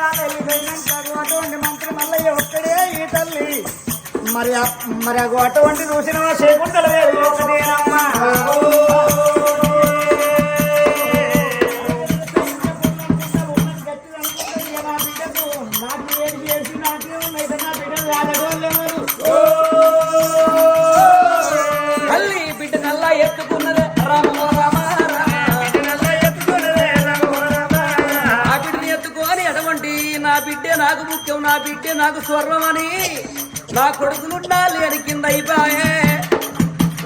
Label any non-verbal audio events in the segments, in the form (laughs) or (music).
అటువంటి మంత్రి మల్లయ్య ఒక్కడే ఈ తల్లి. మరి మరి అగో అటువంటి చూసిన చేయకుండా లేదు ఒకటేనమ్మా నాకు స్వర్ణమని నా కొడుకులుండాలి అని కింద అయిపోయే.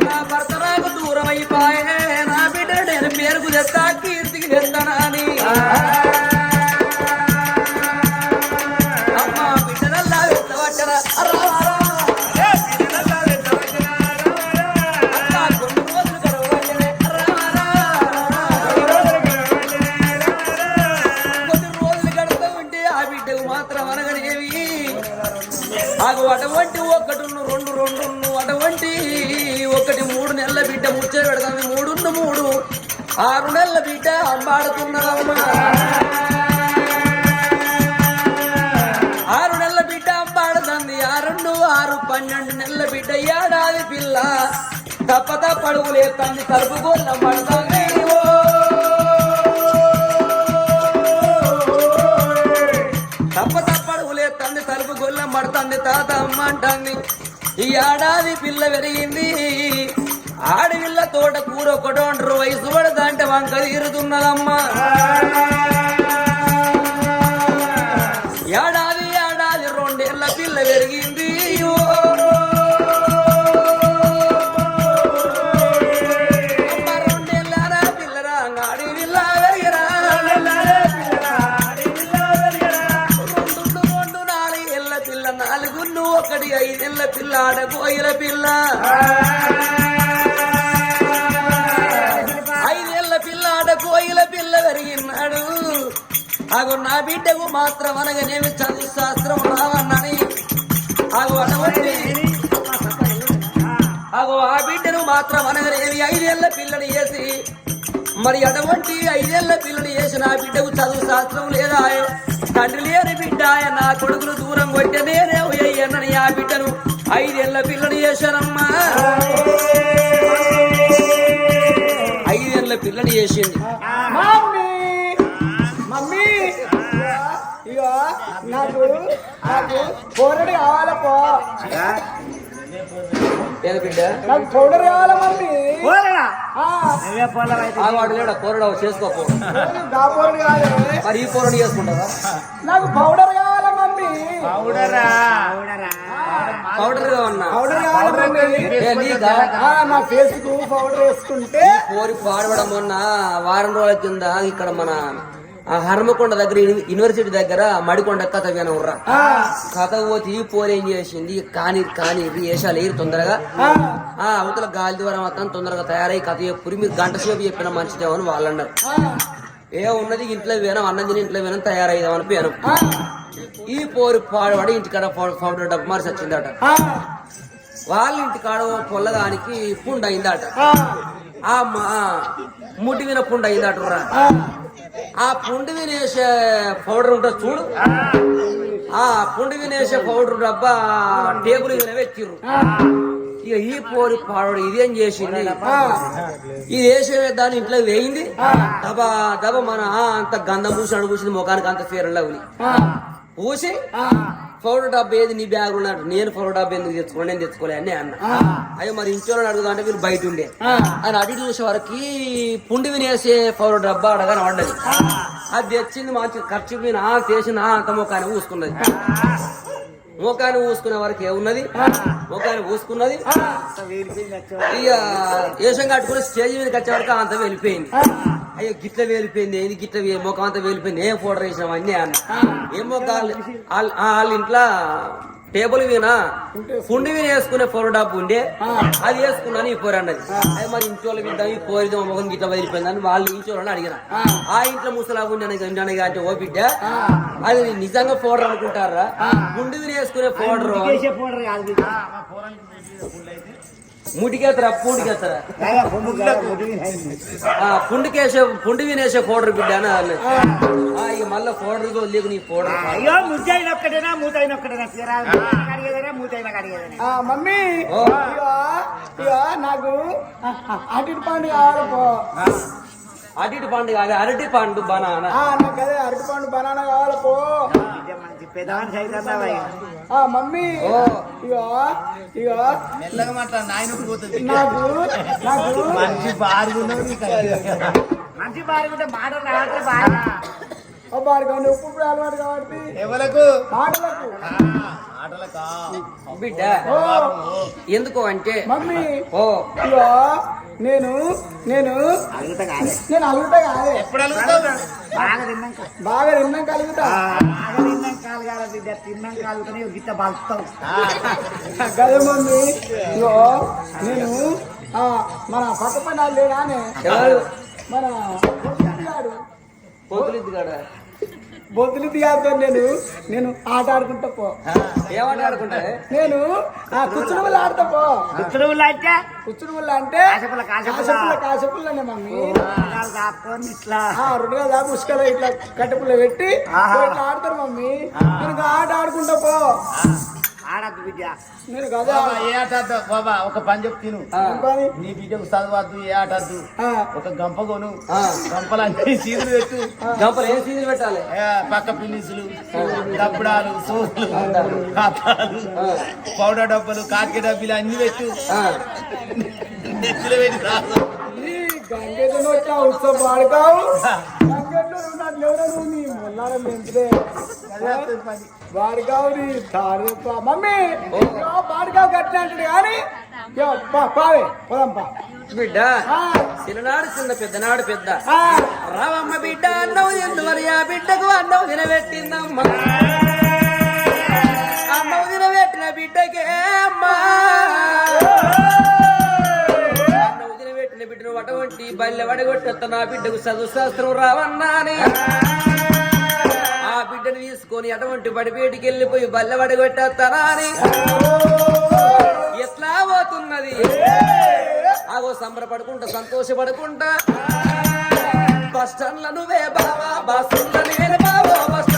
నా భర్త నాకు దూరం అయిపోయే. బిడ్డ ఆరు నెలల బిడ్డ పాడుతుంది ఆ రెండు ఆరు పన్నెండు నెలల బిడ్డ ఏడాది పిల్ల. తప్పదా పడుగులేస్తుంది కలుపు గోళ్ళ పడుతుంది. తప్ప తలుపు గొల్లెం పడుతుంది. తాత అమ్మ అంటుంది ఈ ఏడాది పిల్ల పెరిగింది ఆడవిల్ల తోట కూర ఒకటోండ్రు వయసు పడదంటే వంక తీరుతున్నదమ్మా. ఏడాది ఏడాది రెండేళ్ళ పిల్ల పెరిగింది. ఓ. పిల్లరా పిల్ల ఒకటి ఐదేళ్ళ పిల్ల ఆడబోయిల పిల్ల. కోయిల పిల్ల పెరిగినాడు. అగు నా బిడ్డకు మాత్రం అనగానేమి చదువు శాస్త్రం రావన్నని. అగు అటువంటి అగు ఆ బిడ్డను మాత్రం అనగానేమి ఐదేళ్ళ పిల్లని వేసి మరి అటువంటి ఐదేళ్ళ పిల్లని వేసి ఆ బిడ్డకు చదువు శాస్త్రం లేదా? తండ్రి లేని బిడ్డ ఆయన నా కొడుకును దూరం కొట్టే నేనే అయ్యన్నని ఆ బిడ్డను ఐదేళ్ళ పిల్లని చేశానమ్మా. పిల్లని చేసింది. మమ్మీ మమ్మీ ఇగో నాకు నాకు పౌడర్ కావాలా పో. నాకు పౌడర్ కావాలా మమ్మీ? ఆ, ఆ వాడు లేడా? పోరడావు చేసుకోపో మరి ఈ పోరడు చేసుకుంటావా? నాకు పౌడర్ కావాలా. పౌడర్. నా ఫేస్కు పౌడర్ వేసుకుంటే కోరి పాడవడం మొన్న వారం రోజుల కింద ఇక్కడ మన ఆ హర్మకొండ దగ్గర యూని- యూనివర్సిటీ దగ్గర మడికొండ కథ వినవుర్రా. ఆ, కథ పోతే ఈ పోరు ఏం చేసింది? కాని కాని వేషాలు ఏరు తొందరగా ఆ, ఆ అవతల గాలి ద్వారా మొత్తం తొందరగా తయారై కథ చెప్పురి. మీరు గంట సేపు చెప్పిన మంచిదేమని వాళ్ళు అన్నారు ఏ ఉన్నది ఇంట్లో వేనం అన్నం తిని ఇంట్లో వేనం తయారయ్యామని ఆ, ఈ పోరు పాడబడి ఇంటికాడ పౌడర్ డబ్బు మార్చి వచ్చిందట వాళ్ళ ఇంటికాడ ఓ పొల్లగానికి పుండు అయిందట. ఆ, ఆ మా ముట్టి విన పుండు అయిందట ఆ, ఆ పుండు వినేసే పౌడర్ ఉంటుంది చూడు. ఆ. పుండు వినేసే పౌడర్ డబ్బా టేబుల్ మీద పెట్టిర్రు. ఇక ఈ పోరి పాడు ఇదేం చేసింది? ఇది వేసే దాని ఇంట్లో వేయింది. దబా దబ మన అంత గంధం పూసి అడుగు పూసింది ముఖానికి అంత ఉంది ఆ, పూసి పౌడర్ డబ్బా ఏది నీ బ్యాగ్ ఉన్నట్టు? నేను పౌడర్ డబ్బా ఎందుకు తెచ్చుకోండి నేను తెచ్చుకోలే అని అన్న. అయ్యో మరి ఇంట్లో అడుగుదా అంటే వీళ్ళు బయట ఉండే. అని అడిగి చూసే వరకు పుండి వినేసే పౌడర్ డబ్బా అడగానే పడ్డది అది తెచ్చింది మంచి ఖర్చు మీద చేసిన ఆ అంత ముఖాన్ని ఊసుకున్నది. ముఖాన్ని ఊసుకునే వరకు ఏమున్నది? ముఖాన్ని ఊసుకున్నది ఇక వేషం కట్టుకుని స్టేజ్ మీదకి వచ్చే వరకు అంత వెళ్ళిపోయింది అయ్యో గిట్ల వేలిపోయింది ఏంది గిట్ల ముఖం అంతా వెళ్ళిపోయింది ఏం ఫోటో వేసినాం అన్నీ అన్న. ఏం ముఖాలు వాళ్ళ వాళ్ళ ఇంట్లో టేబుల్ మీద పుండి మీద వేసుకునే పొర డబ్బు ఉండే. అది వేసుకున్నాను ఈ పోరు అన్నది. అది మరి ఇంట్లో విద్దాం ఈ పోరిదో మొగం గిట్ల వదిలిపోయిందని వాళ్ళు ఇంచోళ్ళని అడిగిన. ఆ. ఇంట్లో ఉండని అంటే ఓ బిడ్డ. అది నిజంగా పౌడర్ అనుకుంటారా? గుండు మీద వేసుకునే పౌడర్ చేసే పౌడర్ కాదు ఇది. ముడికేస్తారా పూడికేస్తారా కాదా, పొమ్ము కాదా, పొడి అయింది. ఆ పుండికేసే పుండి వినేసే పౌడర్ బిడ్డ అని అన్నది. ఆ, ఇక మళ్ళీ పౌడర్ లేకు నీ పౌడర్ అయ్యో ముద్దైన ఒక్కటేనా మూతైన ఒక్కటేనా తీరా కడిగేదైనా మూతైన కడిగేదైనా మమ్మీ ఓ. ఇగో ఇగో నాకు అటు పండు కావాలి పో అరటి పండు కాదు అరటి పండు బనానా ఆ, నాకు అదే అరటి పండు బనానా కావాలి ఆ మమ్మీ. ఓ. ఇగో ఇగో. మెల్లగా మాట్లాడు నాయనకు పోతుంది. నాకు నాకు మంచి బారుగున్నావు నీకు మంచి బాగుంటే మాటలు రావట్లే బాగా బాగా ఉప్పు ఇప్పుడు అలవాటు కాబట్టి. ఎవలకు? మాటలకు. ఆటలకా బిడ్డ. ఓ. ఎందుకు అంటే? మమ్మీ. ఓ. ఇగో నేను నేను. నేను అలుగుతా కాదే. ఎప్పుడు అలుగుతావు? బాగా తిన్నాక బాగా తిన్నాక కలుగుతా బాగా తిన్నాక కాలుగాల బిడ్డ. తిన్నాక కాలుగుతానే గిట్ట బలుతావు గదే మమ్మీ నేను ఆ, మన పక్క పని లేడానే మన. పొద్దులిద్ది కాడ బొద్దులిద్దిగాడితో నేను నేను ఆట ఆడుకుంటా పో. ఏమంట ఆడుకుంటా నేను ఆ కూర్చుని వల్ల ఆడతా పో. కుచ్చుడు అంటే? కూర్చుని వల్ల అంటే కాసపుల్ల, కాసపుల్ల. కాసపుల్ల కాసపుల్లనే మమ్మీ. కాపుకొని ఇట్లా. ఆ రెండు వేల దాకా ఉసుకలో ఇట్లా కట్టెపుల్ల పెట్టి ఇట్లా ఆడతారు మమ్మీ. నేను ఆట ఆడుకుంటా పో. ఆడద్దు బిడ్డ కదా. బాబా, ఏ ఒక పని చెప్తీను అనుకోని, నీ బిడ్డకు చదవద్దు ఏ ఆట ఆడద్దు? ఆ, ఒక గంప కొను. (laughs) పెట్టు. గంపలు ఏం పెట్టాలి? పక్క పిన్నిసులు దప్పడాలు సోపులు పౌడర్ డబ్బలు కాకి డబ్బీలు అన్ని పెట్టు. నెత్తిలో పెట్టి రాదు వచ్చా ఉత్సవం పాడుకావు గంగెట్లో ఉన్నట్లు ఎవరో నువ్వు నీ మొల్లారం పెంచుదే బాడుకావు నీ తారు. పా- మమ్మీ! బాడుకావు కట్టిన అంటాడు కానీ ఇగో పా పావే పోదాం పా. బిడ్డ ఆ, చిన్ననాడు చిన్న పెద్దనాడు పెద్ద. ఆ, రావమ్మ బిడ్డ అన్నం ఎందువరి ఆ బిడ్డకు అన్నం తినబెట్టిందమ్మ అన్నం తినబెట్టిన బిడ్డకే అమ్మా. అటువంటి బల్లె వడగొట్టేస్తా నా బిడ్డకు చదువు శాస్త్రం రావన్నాని ఆ బిడ్డను తీసుకొని అటువంటి బడిపేటికి వెళ్ళిపోయి బల్లె వడగొట్టేస్తానా అని ఎట్లా పోతున్నది? అగో సంబరపడుకుంటా సంతోషపడుకుంటా. బస్ స్టాండ్ల నువ్వే బావా బస్సుల నేను బావా బస్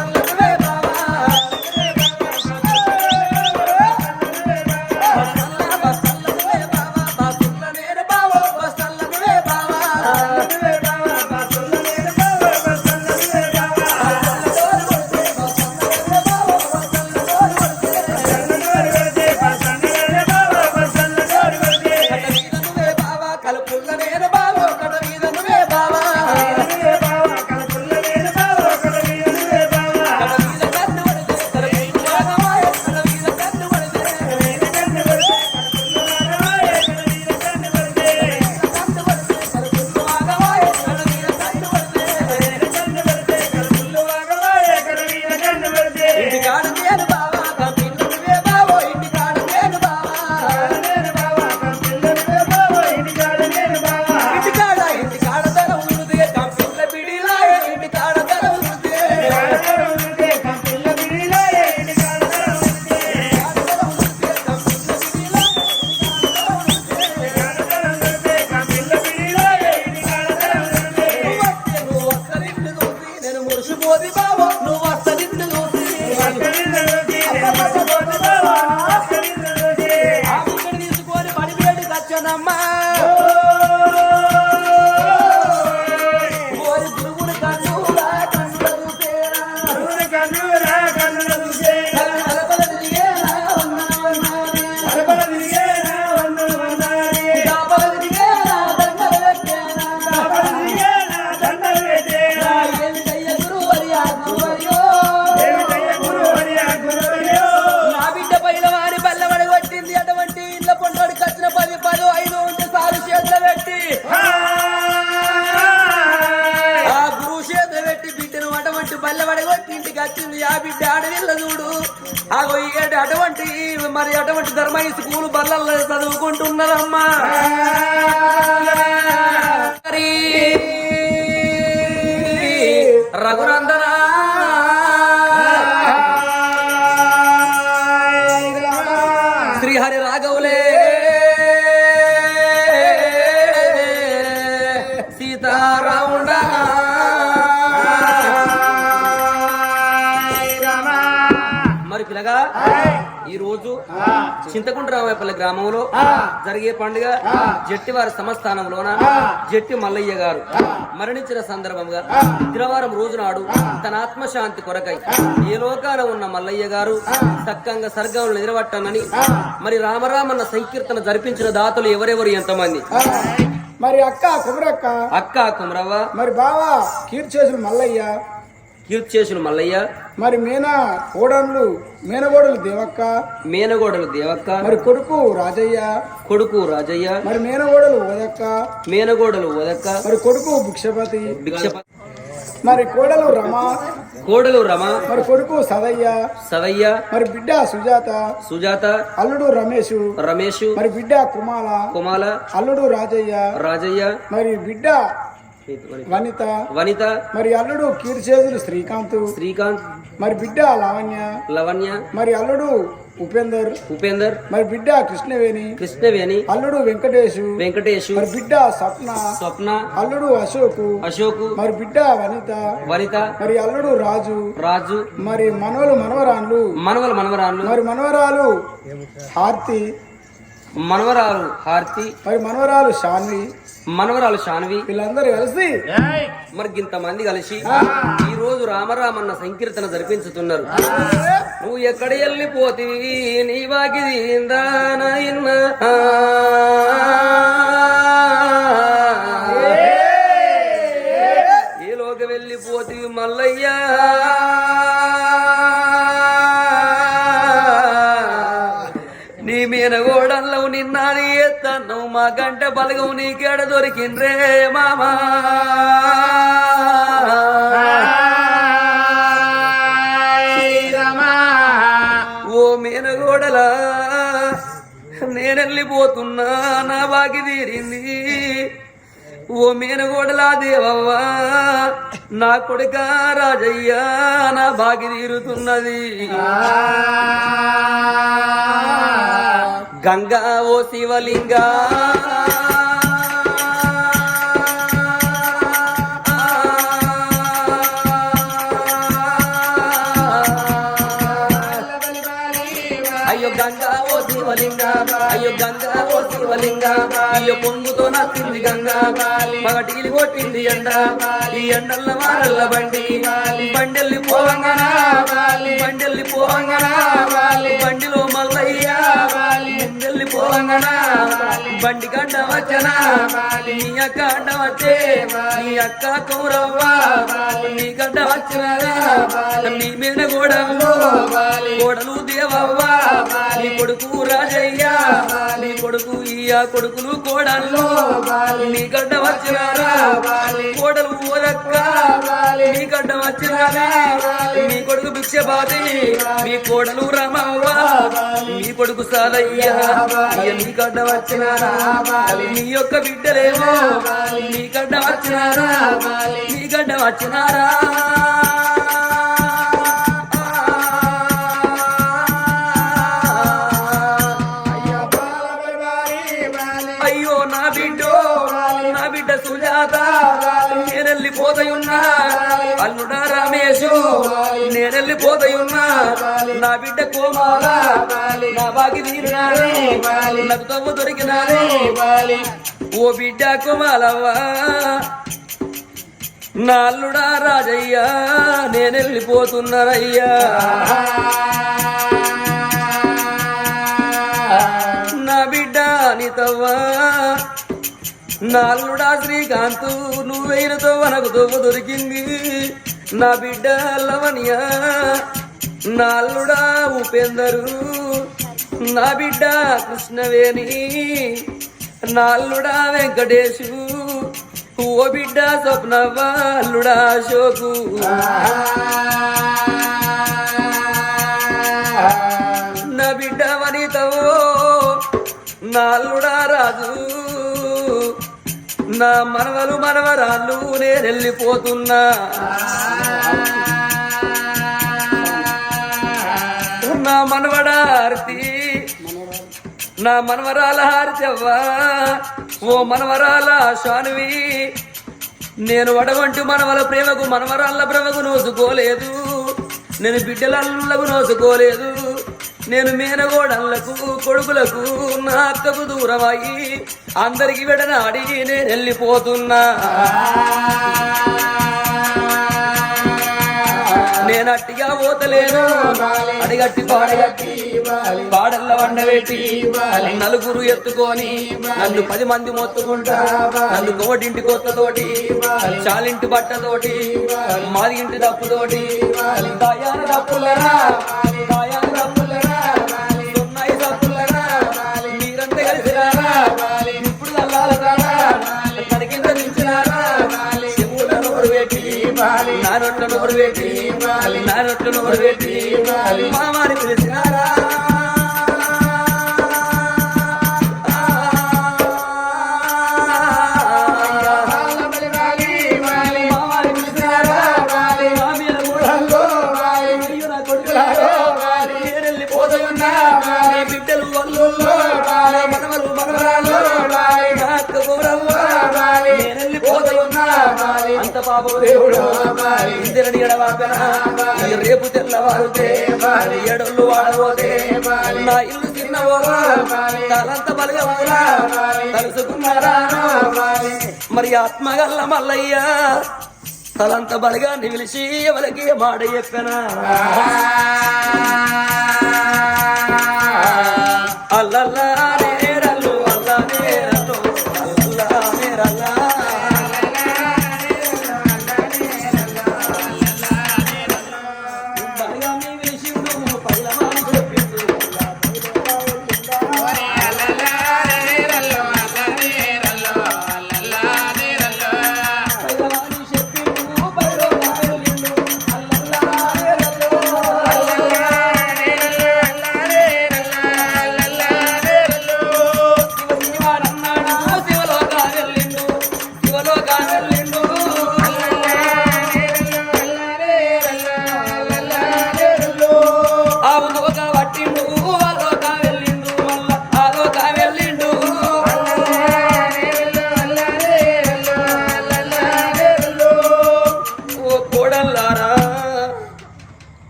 నువ్వు మరి రఘునందనా. శ్రీహరి రాఘవులే. సీతారాముండ. మరి పిల్లగా. ఈ రోజు చింతకుంట రామాయపల్లి గ్రామంలో జరిగే పండుగ జట్టివారి సంస్థానంలోన జట్టి మల్లయ్య గారు మరణించిన సందర్భంగా దినవారం రోజు నాడు తన ఆత్మశాంతి కొరకై ఏ లోకాన ఉన్న మల్లయ్య గారు చక్కంగా సర్గంలో నిలబట్టానని మరి రామరామన్న సంకీర్తన జరిపించిన దాతలు ఎవరెవరు ఎంతమంది? మరి అక్క కుమరక్క? అక్క కుమరవ్వ. మరి బావా కీర్చేసులు మల్లయ్య? కీర్తిశేషులు మల్లయ్య. మరి మీనా కోడన్లు మీనగోడలు దేవక్క? మేనగోడలు దేవక్క. మరి కొడుకు రాజయ్య? కొడుకు రాజయ్య. మరి మీనగోడలు ఓదక్క మేనగోడలు ఓదక్క మరి కొడుకు భిక్షపతి? భిక్షప మరి కోడలు రమ? కోడలు రమ. మరి కొడుకు సదయ్య? సదయ్య. మరి బిడ్డ సుజాత? సుజాత. అల్లుడు రమేష్ రమేష్ మరి బిడ్డ కుమాల? కుమాల. అల్లుడు రాజయ్య? రాజయ్య. మరి బిడ్డ వనిత. వనిత. మరి అల్లుడు కీర్చేదులు శ్రీకాంత్. శ్రీకాంత్. మరి బిడ్డ లావణ్య. లవణ్య. మరి అల్లుడు ఉపేందర్. ఉపేందర్. మరి బిడ్డ కృష్ణవేణి. కృష్ణవేణి. అల్లుడు వెంకటేష్ వెంకటేష్ మరి బిడ్డ స్వప్న. స్వప్న. అల్లుడు అశోక్. అశోక్. మరి బిడ్డ వనిత. వనిత. మరి అల్లుడు రాజు. రాజు. మరి మనవలు మనవరాన్లు. మనవల మనవరాలు మరి మనవరాలు హార్తి. మనవరాలు హార్తి. మరి మనవరాలు శాన్వి మనవరాలు శాన్వి. వీళ్ళందరూ కలిసి మరి ఇంతమంది కలిసి ఈ రోజు రామరామన్న సంకీర్తన జరిపించుతున్నారు. నువ్వు ఎక్కడ వెళ్ళిపోతివి నీ వాకిది ఏ. లోక వెళ్ళిపోతివి మల్లయ్యా? నీ మీద గోడల్లో నిన్నది గంట బలగం నీకేడ దొరికిండ్రే మామా? ఓ మేనగోడలా నేనెళ్ళిపోతున్నా నా బాకి తీరింది. ఓ మేనగోడలా దేవవ్వా నా కొడుక రాజయ్య నా బాకి తీరుతున్నది. గంగా ఓ శివలింగా. శివలింగ అయ్యో పొంగుతో నచ్చింది గంగా పగటికి కొట్టింది ఎండ ఈ ఎండల్ల వారల్ల బండి బండెల్లి పోవంగనా బండెల్లి పోవంగనా బండిలో మల్లయ్య బండెల్లి పోవంగనా బండి గడ్డ వచ్చనా నీ అక్క అడ్డ వచ్చే నీ అక్క కౌరవ్వ నీ గడ్డ వచ్చినదా నీ మీద కూడా గోడలు దేవవ్వ కొడుకు రాజయ్య నీ కొడుకు ఇయ్య కొడుకులు కోడల్లో. నీ గడ్డ వచ్చినారా? కోడలు ఓదక్క? నీ గడ్డ వచ్చినారా? నీ కొడుకు భిక్షపాతి నీ కోడలు రమవ్వ? నీ కొడుకు సాలయ్య నీ గడ్డ వచ్చినారా? నీ యొక్క బిడ్డలేమో నీ గడ్డ వచ్చినారా? నీ గడ్డ వచ్చినారా? అల్లుడా రమేషు నేనెళ్ళిపోతయున్నా నా బిడ్డ కోమాల. నా బాగి తీరినానే నాకు తవ్వు దొరికినానే ఓ బిడ్డ కోమాలవ్వా. నా అల్లుడా రాజయ్య నేనెళ్ళిపోతున్నారయ్యా నా బిడ్డ అనితవ్వా. నాలుడా శ్రీకాంత్ నువ్వైనతో మనకు దువ్వ దొరికింది. నా బిడ్డ లవణ్య నాలుడా ఉపేందరు. నా బిడ్డ కృష్ణవేణి నాలుడా వెంకటేశు. ఓ బిడ్డ స్వప్న వాళ్ళుడా శోకు నా బిడ్డ వనితవో నాలుడా రాజు. నా మనవలు మనవరాళ్ళు నేను వెళ్ళిపోతున్నా నా మనవడా హారతి నా మనవరాల హారతివ్వా ఓ మనవరాల షానువి నేను వడవంటి మనవల ప్రేమకు మనవరాళ్ళ ప్రేమకు నోసుకోలేదు నేను బిడ్డలకు నోసుకోలేదు నేను మేనగోడళ్ళకు కొడుకులకు నా అక్కకు దూరమయ్యి అందరికి విడనాడి నేను వెళ్ళిపోతున్నా. నేను అట్టిగా పోతలేను. అడిగట్టి పాడగట్టి పాడల్ల వండబెట్టి నలుగురు ఎత్తుకొని నన్ను పది మంది మొత్తుకుంటా నన్ను కోటింటి కొత్తతోటి చాలింటి బట్టతోటి మాది ఇంటి తప్పుతోటి దయాన తప్పులరా దాయాన మీరంతా నోరు పెట్టి నా నోరు పెట్టి నా పిలిచినారా ఎడవాకన రేపు తెల్లవారుతే ఎడళ్ళు వాడబోతే నా ఇల్లు చిన్నవోరా తలంత బలగవులా తలుసుకున్నారా మరి ఆత్మగల్ల మల్లయ్య తలంత బలగా నిలిచి ఎవరికి మాట చెప్పనా? అల్లల్లా.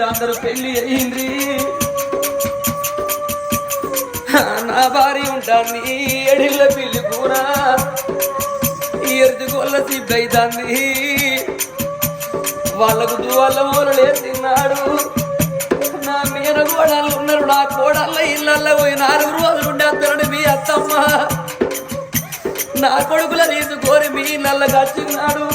మీరందరూ పెళ్ళి అయింది నా భార్య ఉంటాంది ఎడిళ్ళ పిల్లి కూర ఎరుదుగోళ్ళ సిబ్బైతాంది. వాళ్ళకు దువాళ్ళ మూలలే తిన్నాడు. నా మీద కోడళ్ళు ఉన్నారు నా కోడళ్ళ ఇళ్ళల్లో పోయి నాలుగు రోజులు ఉండేస్తాడు మీ అత్తమ్మ. నా కొడుకుల తీసుకొని మీ నల్ల గచ్చినాడు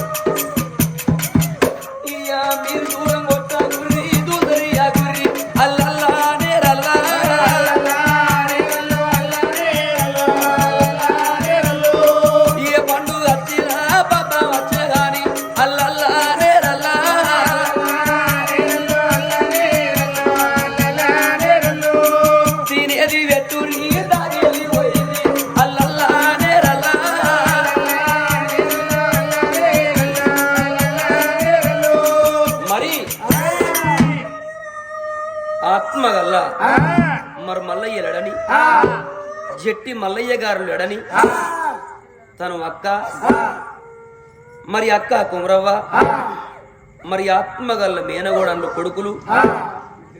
తను అక్క మరి అక్క కుమరవ్వ మరి ఆత్మగల్ల మేనగోడన్లు కొడుకులు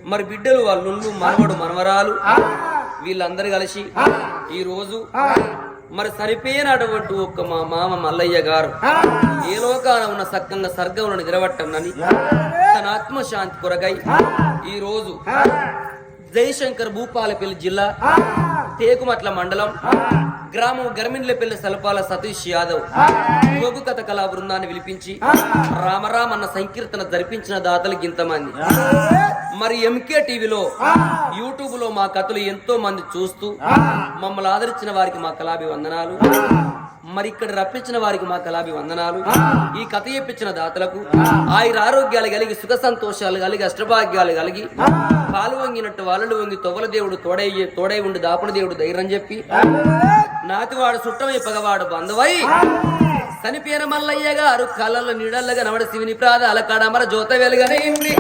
మరి బిడ్డలు వాళ్ళుళ్ళు మనవడు మనవరాలు వీళ్ళందరూ కలిసి ఈ రోజు మరి సరిపోయినటువంటి ఒక్క మా మామ మల్లయ్య గారు ఏ లోకాన ఉన్న సక్కంగా సర్గంలో నిలబట్టండి తన ఆత్మశాంతి కొరగై ఈ రోజు జయశంకర్ భూపాలపల్లి జిల్లా తేకుమట్ల మండలం గ్రామం గర్మిన్లపల్లి సలపాల సతీష్ యాదవ్ యోగు కథ కళా బృందాన్ని పిలిపించి రామరామ్ అన్న సంకీర్తన జరిపించిన దాతలు ఇంతమంది మరి ఎంకే టీవీలో యూట్యూబ్లో మా కథలు ఎంతో మంది చూస్తూ మమ్మల్ని ఆదరించిన వారికి మా కళాభి వందనాలు మరి ఇక్కడ రప్పించిన వారికి మా కళాభి వందనాలు. ఈ కథ చెప్పించిన దాతలకు ఆయుర ఆరోగ్యాలు కలిగి సుఖ సంతోషాలు కలిగి అష్టభాగ్యాలు కలిగి పాలు వంగినట్టు వాళ్ళు వంగి తొవల దేవుడు తోడై తోడై ఉండి దాపుడు దేవుడు ధైర్యం చెప్పి నాతివాడు సుట్టమై పగవాడు బంధువై చనిపోయిన మల్లయ్య గారు కళ్ళల్లో నీడల్లగా నవడ శివుని ప్రాదాల కడమర జ్యోత వెలుగనైంది